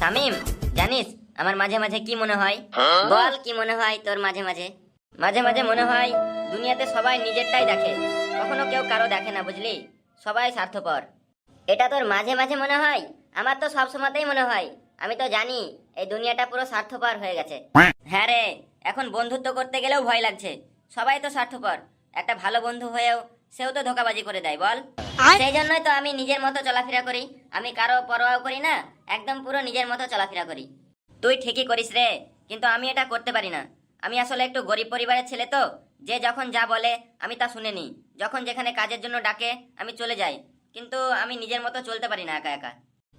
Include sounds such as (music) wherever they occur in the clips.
সামিম জানিস আমার মাঝে মাঝে কি মনে হয়? বল কি মনে হয় তোর মাঝে মাঝে? মাঝে মাঝে মনে হয় দুনিয়াতে সবাই নিজেরটাই দেখে, কখনো কেউ কারও দেখে না, বুঝলি? সবাই স্বার্থপর। এটা তোর মাঝে মাঝে মনে হয়? আমার তো সব সময়তেই মনে হয়। আমি তো জানি এই দুনিয়াটা পুরো স্বার্থপর হয়ে গেছে। হ্যাঁ রে, এখন বন্ধুত্ব করতে গেলেও ভয় লাগছে। সবাই তো স্বার্থপর। একটা ভালো বন্ধু হয়েও সেও তো ধোকাবাজি করে দেয় বল। সেই জন্যই তো আমি নিজের মতো চলাফেরা করি। আমি কারও পরোয়াও করি না একদম পুরো নিজের মতো চলাফেরা করি। তুই ঠিকই করিস রে কিন্তু আমি এটা করতে পারি না। আমি আসলে একটু গরিব পরিবারের ছেলে তো যে যখন যা বলে আমি তা শুনে নিই। যখন যেখানে কাজের জন্য ডাকে আমি চলে যাই। কিন্তু আমি নিজের মতো চলতে পারি না একা একা।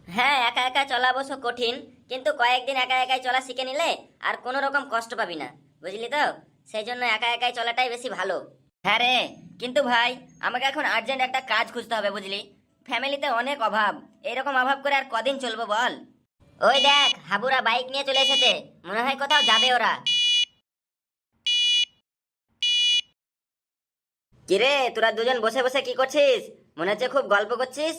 হ্যাঁ একা একা চলা অবশ্য কঠিন কিন্তু কয়েকদিন একা একাই চলা শিখে নিলে আর কোনো রকম কষ্ট পাবি না। বুঝলি তো? সেই জন্য একা একাই চলাটাই বেশি ভালো। হ্যাঁ রে কিন্তু ভাই আমাকে এখন আর্জেন্ট একটা কাজ খুঁজতে হবে বুঝলি? ফ্যামিলিতে অনেক অভাব। এরকম অভাব করে আর কদিন চলবো বল? ওই দেখ হাবুরা বাইক নিয়ে চলে এসেছে। মনে হয় কোথাও যাবে ওরা। কিরে তোরা দুজন বসে বসে কি করছিস? মনে হচ্ছে খুব গল্প করছিস?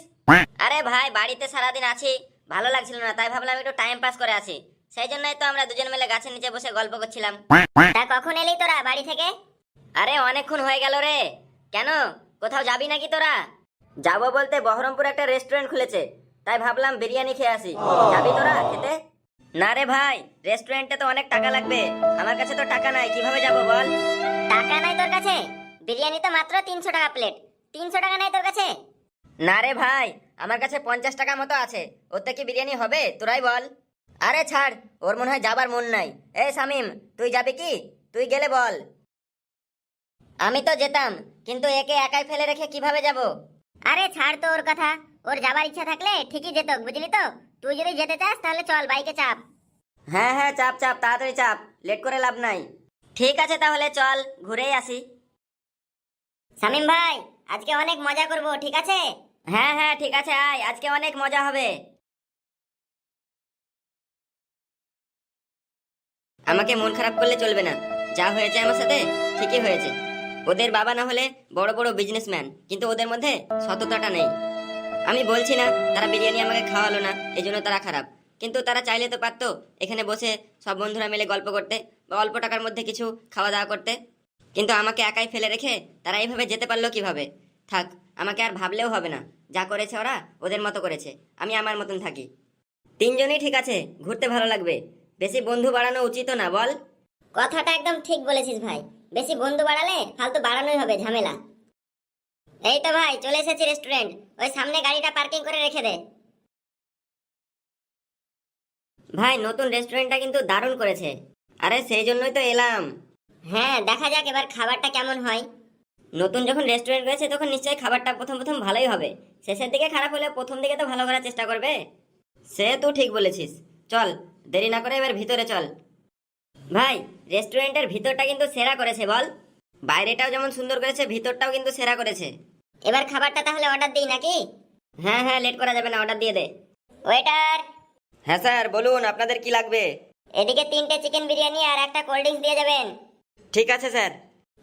আরে ভাই বাড়িতে সারাদিন আছি। ভালো লাগছিল না তাই ভাবলাম একটু টাইম পাস করে আছি সেই জন্যই তো আমরা দুজন মিলে গাছের নিচে বসে গল্প করছিলাম। তা কখন এলি তোরা বাড়ি থেকে? আরে অনেকক্ষণ হয়ে গেল রে। কেন? কোথাও যাবি নাকি তোরা? যাব বলতে বহরমপুর একটা রেস্টুরেন্ট খুলেছে। তাই ভাবলাম বিরিয়ানি খেয়ে আসি। যাবি তোরা খেতে? না রে ভাই রেস্টুরেন্টে তো অনেক টাকা লাগবে। আমার কাছে তো টাকা নাই কীভাবে যাব বল? টাকা নাই তোর কাছে? বিরিয়ানি তো মাত্র তিনশো টাকা প্লেট তিনশো টাকা নাই তোর কাছে? না রে ভাই আমার কাছে পঞ্চাশ টাকা মতো আছে। ওতে কি বিরিয়ানি হবে? তোরাই বল। আরে ছাড় ওর মনে হয় যাবার মন নাই। এই শামিম তুই যাবি কি? তুই গেলে বল। আমি তো যেতাম কিন্তু একে একাই ফেলে রেখে কীভাবে যাব? আরে ছাড় তো ওর কথা। ওর যাবার ইচ্ছা থাকলে ঠিকই যেত বুঝলি তো? তুই যদি যেতে চাস তাহলে চল বাইকে চাপ। হ্যাঁ হ্যাঁ চাপ চাপ তাড়াতাড়ি চাপ লেট করে লাভ নাই। ঠিক আছে তাহলে চল ঘুরেই আসি। শামিম ভাই আজকে অনেক মজা করব ঠিক আছে? হ্যাঁ হ্যাঁ ঠিক আছে আয় আজকে অনেক মজা হবে। আমাকে মন খারাপ করলে চলবে না। যা হয়েছে আমার সাথে ঠিকই হয়েছে। ওদের বাবা না হলে বড় বড় বিজনেসম্যান কিন্তু ওদের মধ্যে সততাটা নেই। আমি বলছি না, তারা বিরিয়ানি আমাকে খাওয়ালো না এই জন্য তারা খারাপ। কিন্তু তারা চাইলে তো পারতো এখানে বসে সব বন্ধুরা মিলে গল্প করতে বা অল্প টাকার মধ্যে কিছু খাওয়া দাওয়া করতে। কিন্তু আমাকে একাই ফেলে রেখে তারা এইভাবে যেতে পারল কীভাবে? থাক, আমাকে আর ভাবলেও হবে না। যা করেছে ওরা, ওদের মতো করেছে। আমি আমার মতন থাকি। তিনজনই ঠিক আছে, ঘুরতে ভালো লাগবে। বেশি বন্ধু বাড়ানো উচিত না, বল। কথাটা একদম ঠিক বলেছিস ভাই। বেশি বন্ধু বাড়ালে ফালতু বাড়ানোই হবে, ঝামেলা। এই তো ভাই, চলে এসেছি রেস্টুরেন্ট ওই সামনে গাড়িটা পার্কিং করে রেখে দে। ভাই, নতুন রেস্টুরেন্টটা কিন্তু দারুণ করেছে। আরে, সেই জন্যই তো এলাম। হ্যাঁ দেখা যাক এবার খাবারটা কেমন হয়। নতুন যখন রেস্টুরেন্ট রয়েছে তখন নিশ্চয়ই খাবারটা প্রথম প্রথম ভালোই হবে। শেষের দিকে খারাপ হলে প্রথম দিকে তো ভালো করার চেষ্টা করবে। সে তুই ঠিক বলেছিস। চল, দেরি না করে এবার ভিতরে চল। ভাই রেস্টুরেন্টের ভিতরটা কিন্তু সেরা করেছে বল। বাইরেটাও যেমন সুন্দর করেছে ভিতরটাও কিন্তু সেরা করেছে। এবার খাবারটা তাহলে অর্ডার দিই নাকি? হ্যাঁ হ্যাঁ লেট করা যাবে না অর্ডার দিয়ে দে। ওয়েটার হ্যাঁ স্যার বলুন আপনাদের কি লাগবে? এদিকে তিনটে চিকেন বিরিয়ানি আর একটা কোল্ড ড্রিঙ্কস দিয়ে যাবেন ঠিক আছে স্যার।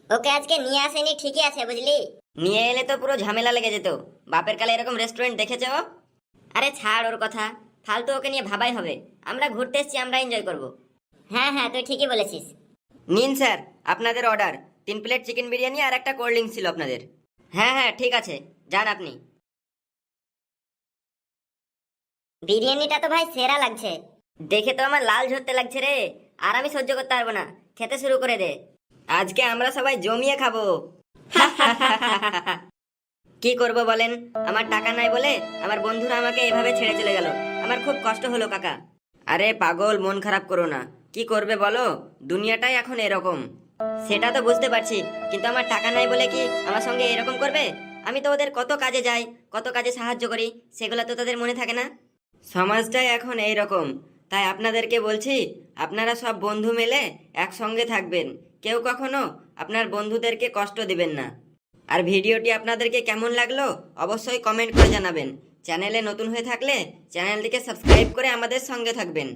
ওকে আজকে নিয়ে আসেনি ঠিকই আছে বুঝলি? নিয়ে এলে তো পুরো ঝামেলা লেগে যেত। বাপের কালে এরকম রেস্টুরেন্ট দেখেছ? ও? আরে ছাড় ওর কথা। ফালতু ওকে নিয়ে ভাবাই হবে। আমরা ঘুরতে এসেছি আমরা এনজয় করব। হ্যাঁ হ্যাঁ তুই ঠিকই বলেছিস। নিন স্যার আপনাদের অর্ডার। তিন প্লেট চিকেন বিরিয়ানি আর একটা কোল্ড ড্রিঙ্কস ছিল আপনাদের। হ্যাঁ হ্যাঁ ঠিক আছে যান আপনি। বিরিয়ানিটা তো ভাই সেরা লাগছে। দেখে তো আমার লাল ঝরতে লাগছে রে আর আমি সহ্য করতে পারব না। খেতে শুরু করে দে। আজকে আমরা সবাই জমিয়ে খাব। (laughs) কি করব বলেন? আমার টাকা নাই বলে আমার বন্ধুরা আমাকে এভাবে ছেড়ে চলে গেল। আমার খুব কষ্ট হলো কাকা। আরে পাগল মন খারাপ করো না। কি করবে বলো? দুনিয়াটাই এখন এরকম। সেটা তো বুঝতে পারছি, কিন্তু আমার টাকা নাই বলে কি আমার সঙ্গে এরকম করবে? আমি তো ওদের কত কাজে যাই, কত কাজে সাহায্য করি, সেগুলো তো তাদের মনে থাকে না। সমাজটাই এখন এই রকম তাই আপনাদেরকে বলছি, আপনারা সব বন্ধু মিলে একসঙ্গে থাকবেন। কেউ কখনো আপনার বন্ধুদেরকে কষ্ট দিবেন না। আর ভিডিওটি আপনাদেরকে কেমন লাগল অবশ্যই কমেন্ট করে জানাবেন। চ্যানেলে নতুন হয়ে থাকলে চ্যানেলটিকে সাবস্ক্রাইব করে আমাদের সঙ্গে থাকবেন।